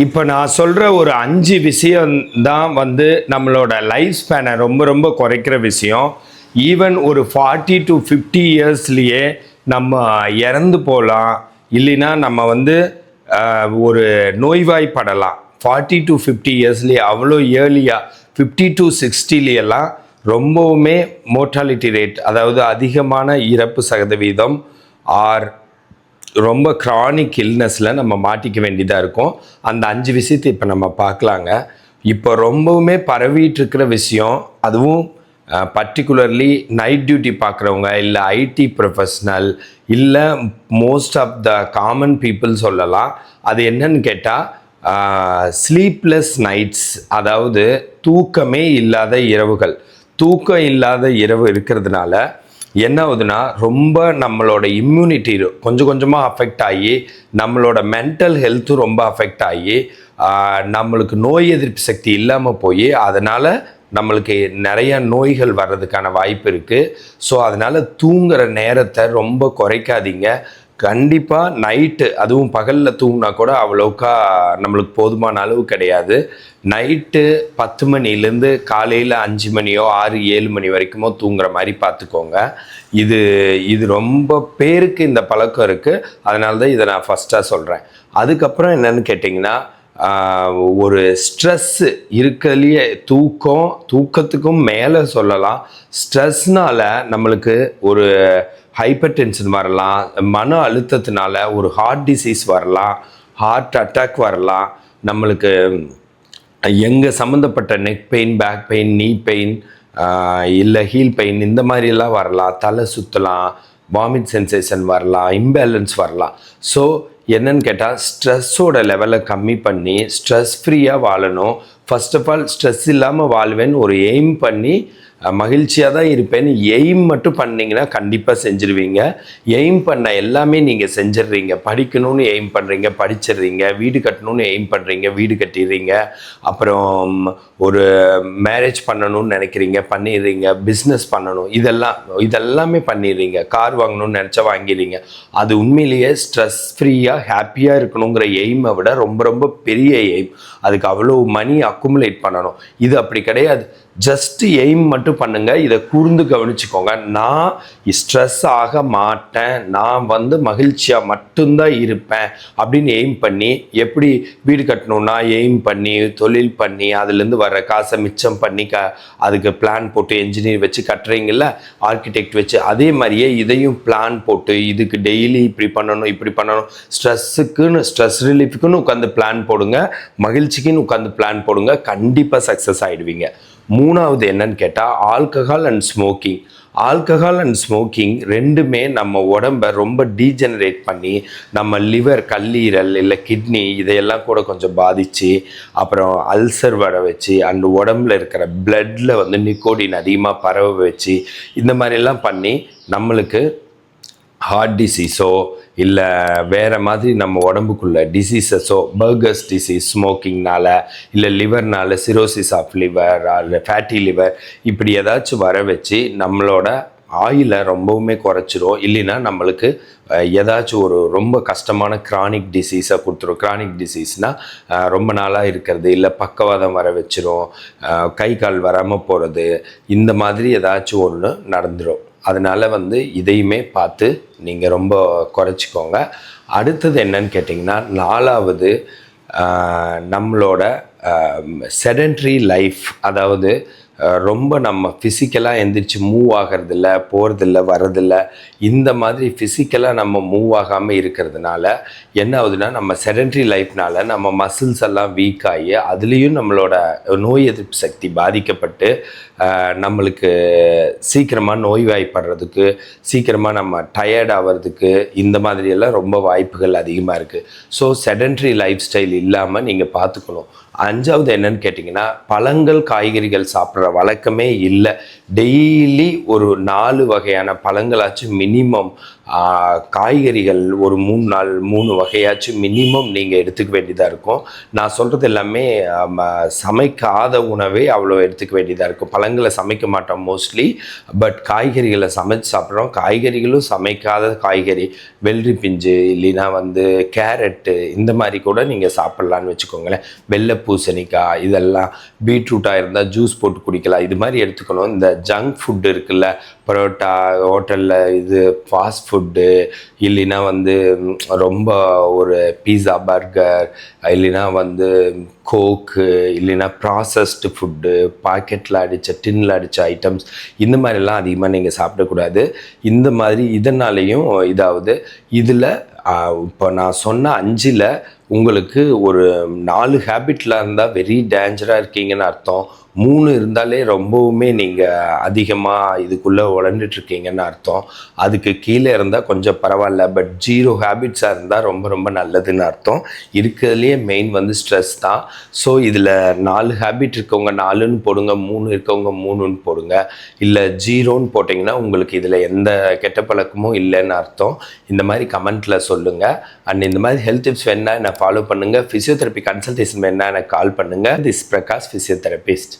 இப்போ நான் சொல்கிற ஒரு அஞ்சு விஷயம் தான் வந்து நம்மளோட லைஃப் ஸ்பேனை ரொம்ப ரொம்ப குறைக்கிற விஷயம். ஈவன் ஒரு ஃபார்ட்டி டு ஃபிஃப்டி இயர்ஸ்லேயே நம்ம இறந்து போகலாம் இல்லைன்னா நம்ம வந்து ஒரு நோய்வாய்ப்படலாம். ஃபார்ட்டி டு ஃபிஃப்டி இயர்ஸ்லேயே அவ்வளோ ஏர்லியாக ஃபிஃப்டி டு சிக்ஸ்டிலேயெல்லாம் ரொம்பவுமே மோர்டாலிட்டி ரேட் அதாவது அதிகமான இறப்பு சதவீதம் ஆர் ரொம்ப க்ரானிக் இல்னஸில் நம்ம மாட்டிக்க வேண்டியதாக இருக்கும். அந்த அஞ்சு விஷயத்தை இப்போ நம்ம பார்க்கலாங்க. இப்போ ரொம்பவுமே பரவிட்டு இருக்கிற விஷயம் அதுவும் பர்டிகுலர்லி நைட் டியூட்டி பார்க்குறவங்க இல்லை ஐடி ப்ரொஃபஷ்னல் இல்லை most of the common people சொல்லலாம். அது என்னன்னு கேட்டால் ஸ்லீப்லெஸ் நைட்ஸ் அதாவது தூக்கமே இல்லாத இரவுகள். தூக்கம் இல்லாத இரவு இருக்கிறதுனால என்ன ஆகுதுன்னா ரொம்ப நம்மளோட இம்யூனிட்டி கொஞ்சம் கொஞ்சமாக அஃபெக்ட் ஆகி நம்மளோட மென்டல் ஹெல்த்தும் ரொம்ப அஃபெக்ட் ஆகி நம்மளுக்கு நோய் எதிர்ப்பு சக்தி இல்லாமல் போய் அதனால் நம்மளுக்கு நிறைய நோய்கள் வர்றதுக்கான வாய்ப்பு இருக்குது ஸோ அதனால் தூங்குகிற நேரத்தை ரொம்ப குறைக்காதீங்க. கண்டிப்பாக நைட்டு அதுவும் பகலில் தூங்கினா கூட அவ்வளோக்கா நம்மளுக்கு போதுமான அளவு கிடையாது. நைட்டு பத்து மணிலேருந்து காலையில் அஞ்சு மணியோ ஆறு ஏழு மணி வரைக்குமோ தூங்குற மாதிரி பார்த்துக்கோங்க இது இது ரொம்ப பேருக்கு இந்த பழக்கம் இருக்குது அதனால தான் இதை நான் ஃபஸ்ட்டாக சொல்கிறேன் அதுக்கப்புறம் என்னன்னு கேட்டிங்கன்னா ஒரு ஸ்ட்ரெஸ்ஸு இருக்கலையே தூக்கம் தூக்கத்துக்கும் மேலே சொல்லலாம். ஸ்ட்ரெஸ்னால் நம்மளுக்கு ஒரு ஹைப்பர் டென்ஷன் வரலாம் மன அழுத்தத்தினால ஒரு ஹார்ட் டிசீஸ் வரலாம் ஹார்ட் அட்டாக் வரலாம் நம்மளுக்கு எங்கே சம்மந்தப்பட்ட neck pain back pain knee pain இல்லை ஹீல் பெயின் இந்த மாதிரிலாம் வரலாம். தலை சுற்றலாம் வாமிட் சென்சேஷன் வரலாம் இம்பேலன்ஸ் வரலாம். ஸோ என்னன்னு கேட்டால் ஸ்ட்ரெஸ்ஸோட லெவலை கம்மி பண்ணி ஸ்ட்ரெஸ் ஃப்ரீயாக வாழணும். ஃபர்ஸ்ட் ஆஃப் ஆல் ஸ்ட்ரெஸ் இல்லாமல் வாழ்வேன்னு ஒரு எய்ம் பண்ணி மகிழ்ச்சியாக தான் இருப்பேன்னு எய்ம் மட்டும் பண்ணிங்கன்னா கண்டிப்பாக செஞ்சுருவீங்க. எய்ம் பண்ண எல்லாமே நீங்கள் செஞ்சிடுறீங்க படிக்கணும்னு எய்ம் பண்ணுறீங்க படிச்சிடுறீங்க வீடு கட்டணும்னு எய்ம் பண்ணுறீங்க வீடு கட்டிடுறீங்க அப்புறம் ஒரு மேரேஜ் பண்ணணும்னு நினைக்கிறீங்க பண்ணிடுறீங்க பிஸ்னஸ் பண்ணணும். இதெல்லாம் இதெல்லாமே பண்ணிடுறீங்க கார் வாங்கணும்னு நினச்சா வாங்கிடுறீங்க அது உண்மையிலேயே ஸ்ட்ரெஸ் ஃப்ரீயாக ஹாப்பியாக இருக்கணுங்கிற எய்மை விட ரொம்ப ரொம்ப பெரிய எய்ம். அதுக்கு அவ்வளோ மணி அக்குமுலேட் பண்ணணும். இது அப்படி கிடையாது. ஜஸ்ட் எய்ம் மட்டும் பண்ணுங்க. இதை கூர்ந்து கவனிச்சுக்கோங்க. நான் ஸ்ட்ரெஸ் ஆக மாட்டேன். நான் வந்து மகிழ்ச்சியாக மட்டும்தான் இருப்பேன். அப்படின்னு எய்ம் பண்ணி எப்படி வீடு கட்டணும்னா எய்ம் பண்ணி தொழில் பண்ணி அதுலேருந்து வர காசை மிச்சம் பண்ணி க அதுக்கு பிளான் போட்டு என்ஜினியர் வச்சு கட்டுறீங்கள ஆர்கிடெக்ட் வச்சு அதே மாதிரியே இதையும் பிளான் போட்டு இதுக்கு டெய்லி இப்படி பண்ணணும் இப்படி பண்ணணும் ஸ்ட்ரெஸ்ஸுக்குன்னு ஸ்ட்ரெஸ் ரிலீஃபுக்குன்னு உட்காந்து பிளான் போடுங்க. மகிழ்ச்சிக்குன்னு உட்காந்து பிளான் போடுங்க. கண்டிப்பாக சக்ஸஸ் ஆகிடுவீங்க மூணாவது என்னன்னு கேட்டால் alcohol and smoking alcohol and smoking ரெண்டுமே நம்ம உடம்ப ரொம்ப டீஜெனரேட் பண்ணி நம்ம லிவர் கல்லீரல் இல்லை கிட்னி இதையெல்லாம் கூட கொஞ்சம் பாதித்து அப்புறம் அல்சர் வர வச்சு அந்த உடம்புல இருக்கிற பிளட்டில் வந்து நிக்கோடின் அதிகமாக பரவ வச்சு இந்த மாதிரிலாம் பண்ணி நம்மளுக்கு ஹார்ட் டிசீஸோ இல்லை வேறு மாதிரி நம்ம உடம்புக்குள்ள டிசீசஸோ பர்கர்ஸ் டிசீஸ் ஸ்மோக்கிங்னால இல்லை லிவர்னால cirrhosis of liver fatty liver இப்படி ஏதாச்சும் வர வச்சு நம்மளோட ஆயிலை ரொம்பவுமே குறைச்சிரும். இல்லைன்னா நம்மளுக்கு ஏதாச்சும் ஒரு ரொம்ப கஷ்டமான கிரானிக் டிசீஸை கொடுத்துரும். கிரானிக் டிசீஸ்னால் ரொம்ப நாளாக இருக்கிறது இல்லை பக்கவாதம் வர வச்சிரும். கை கால் வராமல் போகிறது இந்த மாதிரி ஏதாச்சும் ஒன்று நடந்துடும் அதனால் வந்து இதையுமே பார்த்து நீங்கள் ரொம்ப குறைச்சிக்கோங்க. அடுத்தது என்னன்னு கேட்டிங்கன்னா நாலாவது நம்மளோட செடன்ட்ரி லைஃப் அதாவது ரொம்ப நம்ம ஃபிசிக்கலாக எந்திரிச்சு மூவ் ஆகிறதில்ல போகிறதில்ல வரதில்ல இந்த மாதிரி ஃபிசிக்கலாக நம்ம மூவ் ஆகாமல் இருக்கிறதுனால என்ன ஆகுதுன்னா நம்ம செடன்ட்ரி லைஃப்னால நம்ம மசில்ஸ் எல்லாம் வீக் ஆகி அதுலேயும் நம்மளோட நோய் எதிர்ப்பு சக்தி பாதிக்கப்பட்டு நம்மளுக்கு சீக்கிரமாக நோய்வாய்ப்படுறதுக்கு சீக்கிரமாக நம்ம டயர்ட் ஆகிறதுக்கு இந்த மாதிரியெல்லாம் ரொம்ப வாய்ப்புகள் அதிகமாக இருக்குது ஸோ செடன்ட்ரி லைஃப் ஸ்டைல் இல்லாமல் நீங்கள் பார்த்துக்கணும். அஞ்சாவது என்னன்னு கேட்டிங்கன்னா பழங்கள் காய்கறிகள் சாப்பிட்ற வழக்கமே இல்லை. டெய்லி ஒரு நாலு வகையான பழங்களாச்சும் மினிமம் காய்கறிகள் ஒரு மூணு நாள் மூணு வகையாச்சும் மினிமம் நீங்கள் எடுத்துக்க வேண்டியதாக இருக்கும். நான் சொல்கிறது எல்லாமே சமைக்காத உணவே அவ்வளோ எடுத்துக்க வேண்டியதாக இருக்கும். பழங்களை சமைக்க மாட்டோம் மோஸ்ட்லி பட் காய்கறிகளை சமைச்சு சாப்பிட்றோம். காய்கறிகளும் சமைக்காத காய்கறி வெள்ளரி பிஞ்சு இல்லைன்னா வந்து கேரட்டு இந்த மாதிரி கூட நீங்கள் சாப்பிட்லான்னு வச்சுக்கோங்களேன். வெள்ளை பூசணிக்காய் இதெல்லாம் பீட்ரூட்டாக இருந்தால் ஜூஸ் போட்டு குடிக்கலாம். இது மாதிரி எடுத்துக்கணும். இந்த ஜங்க் ஃபுட் இருக்குல்ல பரோட்டா ஹோட்டலில் இது ஃபாஸ்ட் ஃபுட்டு இல்லைன்னா வந்து ரொம்ப ஒரு பீஸா பர்கர் இல்லைன்னா வந்து கோக்கு இல்லைன்னா ப்ராசஸ்டு ஃபுட்டு பாக்கெட்டில் அடித்த டின்னில் அடித்த ஐட்டம்ஸ் இந்த மாதிரிலாம் அதிகமாக நீங்கள் சாப்பிடக்கூடாது. இந்த மாதிரி இதனாலேயும் இதாவது இதில் இப்போ நான் சொன்ன அஞ்சில் உங்களுக்கு ஒரு நாலு ஹேபிட்டில் இருந்தால் வெரி டேஞ்சராக இருக்கீங்கன்னு அர்த்தம். மூணு இருந்தாலே ரொம்பவுமே நீங்கள் அதிகமாக இதுக்குள்ளே இருக்கீங்கன்னு அர்த்தம். அதுக்கு கீழே இருந்தால் கொஞ்சம் பரவாயில்ல பட் ஜீரோ ஹேபிட்ஸாக இருந்தால் ரொம்ப ரொம்ப நல்லதுன்னு அர்த்தம். இருக்கிறதுலையே மெயின் வந்து ஸ்ட்ரெஸ் தான். ஸோ இதில் நாலு ஹேபிட் இருக்கவங்க நாலுன்னு போடுங்க மூணு இருக்கவங்க மூணுன்னு போடுங்க. இல்லை ஜீரோன்னு போட்டிங்கன்னா உங்களுக்கு இதில் எந்த கெட்ட பழக்கமும் இல்லைன்னு அர்த்தம். இந்த மாதிரி கமெண்ட்டில் சொல்லுங்கள் அண்ட் இந்த மாதிரி ஹெல்த் டிப்ஸ் வேணால் என்னை ஃபாலோ பண்ணுங்கள் ஃபிசியோதெரப்பி கன்சல்டேஷன் வேணால் எனக்கு கால் பண்ணுங்கள் திஸ் பிரகாஷ் ஃபிசியோதெரபிஸ்ட்